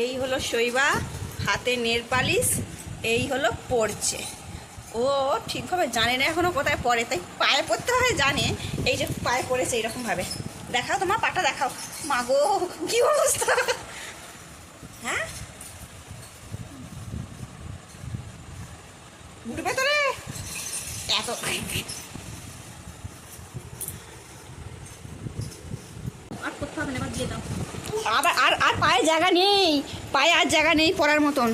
এই হলো শৈবা, হাতে নেল পালিশ, এই হলো পড়ছে ও ঠিকভাবে জানে না এখনও কোথায় পড়ে, তাই পায়ে পড়তে হয় জানে, এই যে পায়ে পড়েছে এইরকম ভাবে দেখাও তোমার পাটা দেখাও। মাগো কি অবস্থা? হ্যাঁ? উঠবে তো রে এত আর করতে হবে না, এবার দিয়ে দাও। আবার আর আর পায়ে জায়গা নেই। পায়ে আর জায়গা নেই পড়ার মতন।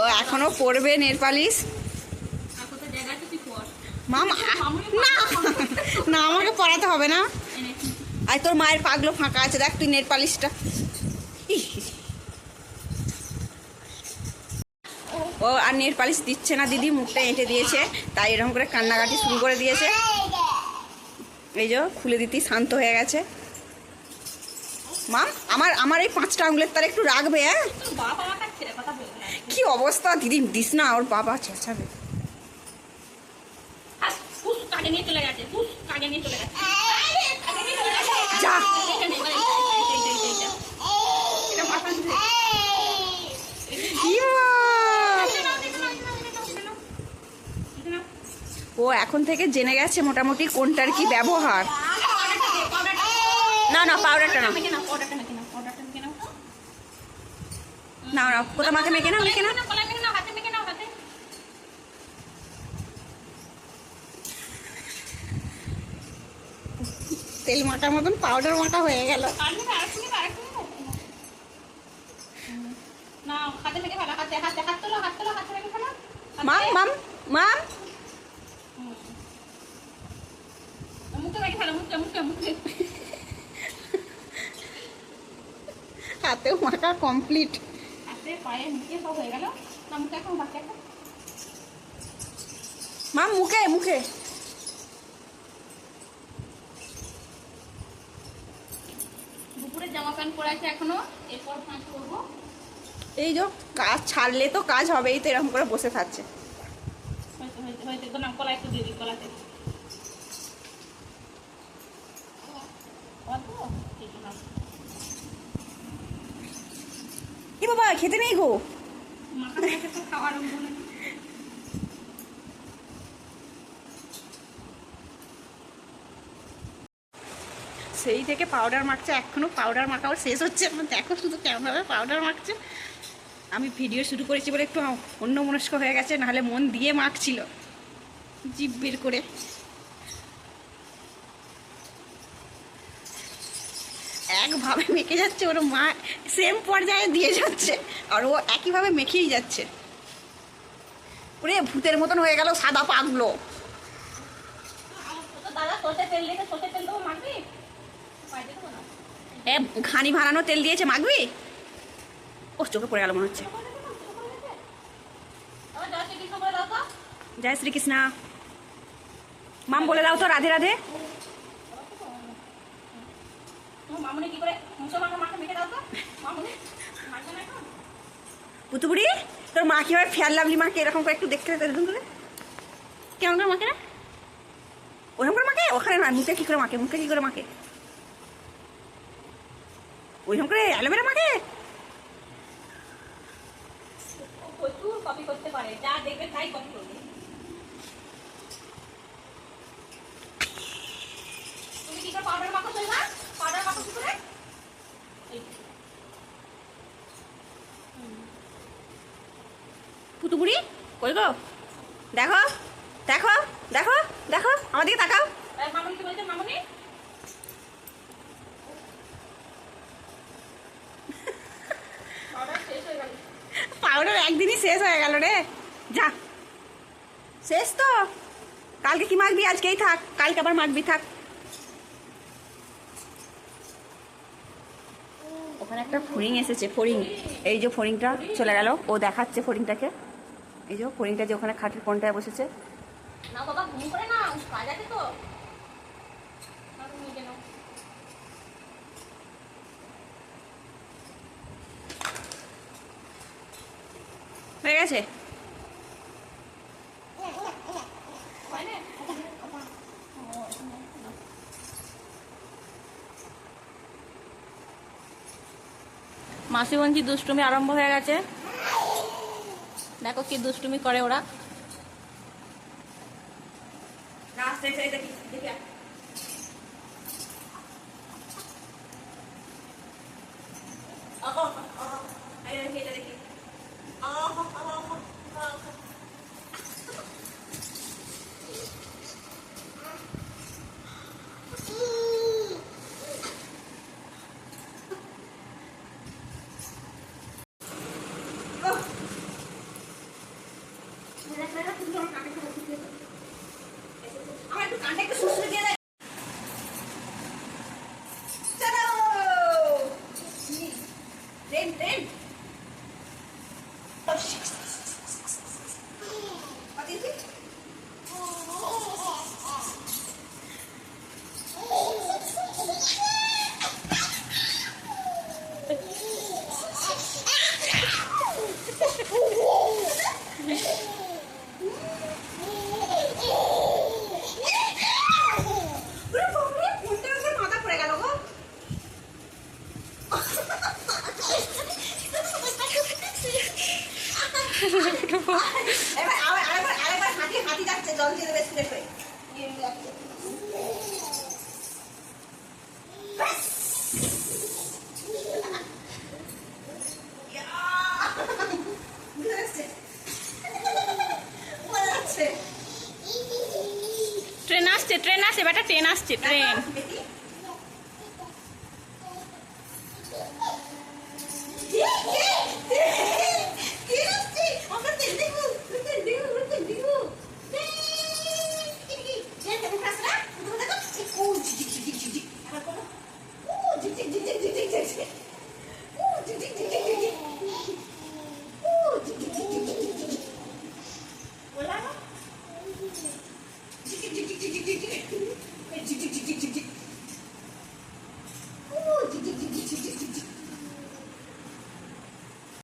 ও, এখনও পড়বে নেল পালিশ আর কোথায় জায়গা আছে তুই পর মামা, না না, আমাকে পড়াতে হবে না। আর তোর মায়ের পাগলো ফাঁকা আছে, দেখ তুই নেট পালিশটা ও আর নেট পালিশ দিচ্ছে না দিদি মুখটা এঁটে দিয়েছে তাই এরকম করে কান্নাকাটি শুরু করে দিয়েছে। এই যে খুলে দিতেই শান্ত হয়ে গেছে। মা আমার আমার এই পাঁচটা আঙুলের তার একটু রাখবে হ্যাঁ? কি অবস্থা? দিদি দিস না ওর বাবা চেঁচাবে। আর পুষ কাকে নিয়ে চলে গেছে পুষ কাকে নিয়ে চলে গেছে কাকে নিয়ে চলে গেছে যা এখানে এবার এইটা, এইটা, এইটা, এইটা, এইটা। এটা মাথা ধরে। কি মা? দেখে নাও, দেখে নাও, দেখে নাও, দেখে নাও, দেখে নাও। ও এখন থেকে জেনে গেছে মোটামুটি কোনটার কি ব্যবহার। না না পাউডারটা না। না না কোথা মাকে হাতে। তেল মাটার মতন পাউডার মাটা হয়ে গেল আর নেবে, আরেকটু নেবে, আরেকটু নেবে? নাও, হাতে মেখে ফেলো, হাতে, হাতে, হাত তোলো, হাত তোলো, হাতে মেখে ফেলো। হাতে। মাম মাম মাম হুম। মুখে মেখে ফেলো, মুখে, মুখে, মুখে। হাতেও মাখা কমপ্লিট হাতে, পায়ে, মুখে সব হয়ে গেল। না, মুখে এখন বাকি একটা। মাম মুখে মুখে। দুপুরে জামা প্যান্ট পরে আছে এখনও। এরপর পাঁচ করব। এই যে কাজ ছাড়লে তো কাজ হবেই তো এরকম করে বসে থাকছে। হয়েছে হয়েছে হয়েছে তো না কলা একটু দিয়ে দিই কলাতে অল্প? ঠিক আছে। এ বাবা, খেতে নেই গো? সেই থেকে পাউডার মাখছে, এখনও পাউডার মাখাও শেষ হচ্ছে না। দেখো শুধু কেমনভাবে পাউডার মাখছে। আমি ভিডিও শুরু করেছি বলে একটু অন্য মনস্ক হয়ে গেছে, নাহলে মন দিয়ে মাখছিল। জিভ বের করে। একভাবে মেখে যাচ্ছে ওর মা সেম পর্যায়ে দিয়ে যাচ্ছে আর ও একইভাবে মেখেই যাচ্ছে। ওরে ভূতের মতন হয়ে গেল সাদা পাগলো। এ ঘানি ভাড়ানো তেল দিয়েছে মাখবি? ও চোখে পড়ে গেল মনে হচ্ছে। জয় শ্রীকৃষ্ণ। মাম বলে দাও তো রাধে রাধে। মামুনি কি করে মুসো মাখা মাখা মেখে দাও তো? মামুনি মাখবে না এখন? পুতুপুরি তোর মা কীভাবে ফেয়ার লাভলি মাকে এরকম করে একটু দেখতে এরকম করে কেমন করে মাকে না ওরকম করে মাকে? ওখানে না মুখে কি করে মাকে? মুখে কি করে মাকে? ওইরকম করে অ্যালোভেরা মাকে? প্রচুর কপি করতে পারে যা দেখবে তাই কপি করবে তুমি কি করে পাউডার মাখো চলবা পাউডার মাখো কি করে এই যে। পুতুপুরি? কই গো? দেখো দেখো দেখো দেখো আমার দিকে তাকাও। পাউডার একদিনই শেষ হয়ে গেল রে। যা। শেষ তো। কালকে কি মাখবি? আজকেই থাক। কালকে আবার মাখবি থাক। ওখানে একটা ফড়িং এসেছে ফড়িং। এই যে ফড়িংটা চলে গেল। ও দেখাচ্ছে ফড়িংটাকে। এই যে করিংটা যে ওখানে খাটের কোনটায় বসেছে। না বাবা ঘুম করে না কাজ তো। হয়ে গেছে? মাসিগঞ্জি দুষ্টুমি আরম্ভ হয়ে গেছে। দেখো কি দুষ্টুমি করে ওরা। রাস্তায় চাই দেখি হাতে জল দিয়ে দেবে স্প্রে করে ট্রেন আসছে ট্রেন আসছে বেটা ট্রেন আসছে ট্রেন